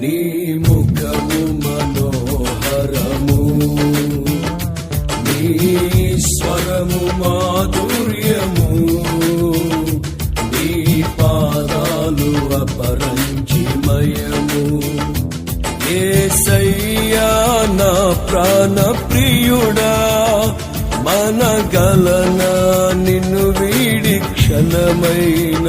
నీ ముఖము మనోహరము నీ స్వరము మాధుర్యము నీ పాదాలు అపరంజిమయము. ఏసయ్యా నా ప్రాణ ప్రియుడా మనగలనా నిన్ను వీడి క్షణమైన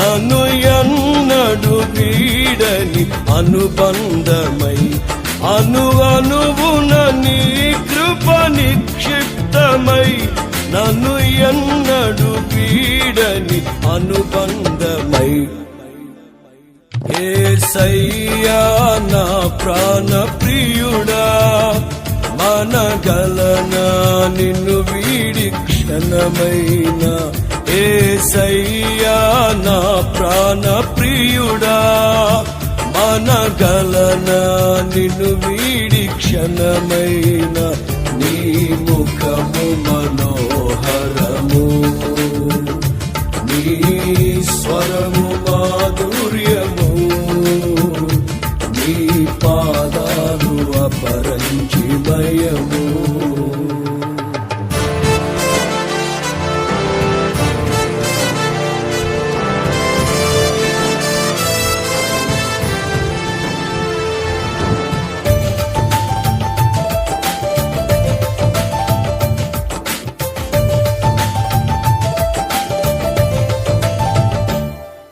నన్ను ఎన్నడు వీడని అనుబంధమై అనువనువున నీ కృప నిక్షిప్తమై నన్ను ఎన్నడు వీడని అనుబంధమై. ఏసయ్యా నా ప్రాణ ప్రియుడా మనగలనా నిన్ను వీడి క్షణమైన. ఏసయ్యా ప్రాణ ప్రియుడా మనగలనా నిన్ను వీడి క్షణమైన నీ ముఖము మనోహరము. నీ స్వరము మాధుర్యము నీ పాదాలు అపరంజిమయము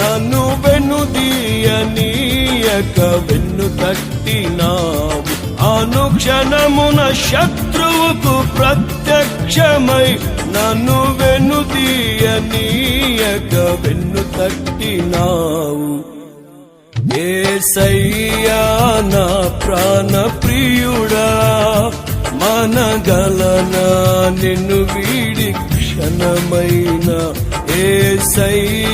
నన్ను వెనుదీయనీయక వెన్ను తట్టినావు. అనుక్షణమున శత్రువుకు ప్రత్యక్షమై నన్ను వెనుదీయనీయక వెన్ను తట్టినావు. ఏసయ్యా నా ప్రాణ ప్రియుడా మనగలనా నిన్ను వీడి క్షణమైన. ఏసయ్యా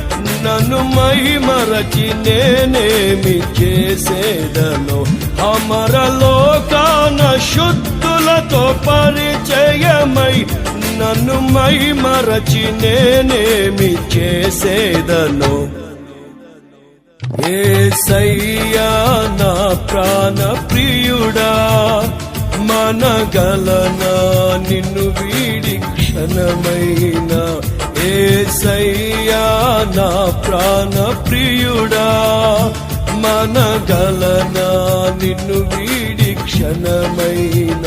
నన్ను మహిమరచి నేనేమి చేసేదను? అమరలోకాన శుద్ధులతో పరిచయమై నన్ను మహిమరచి నేనేమి చేసేదను? ఏసయ్యా నా ప్రాణ ప్రియుడా మనగలనా? నిన్ను వీడి క్షణమైన ఏసయ్యా నా ప్రాణ ప్రియుడా మనగలనా నిన్ను వీడి క్షణమైన.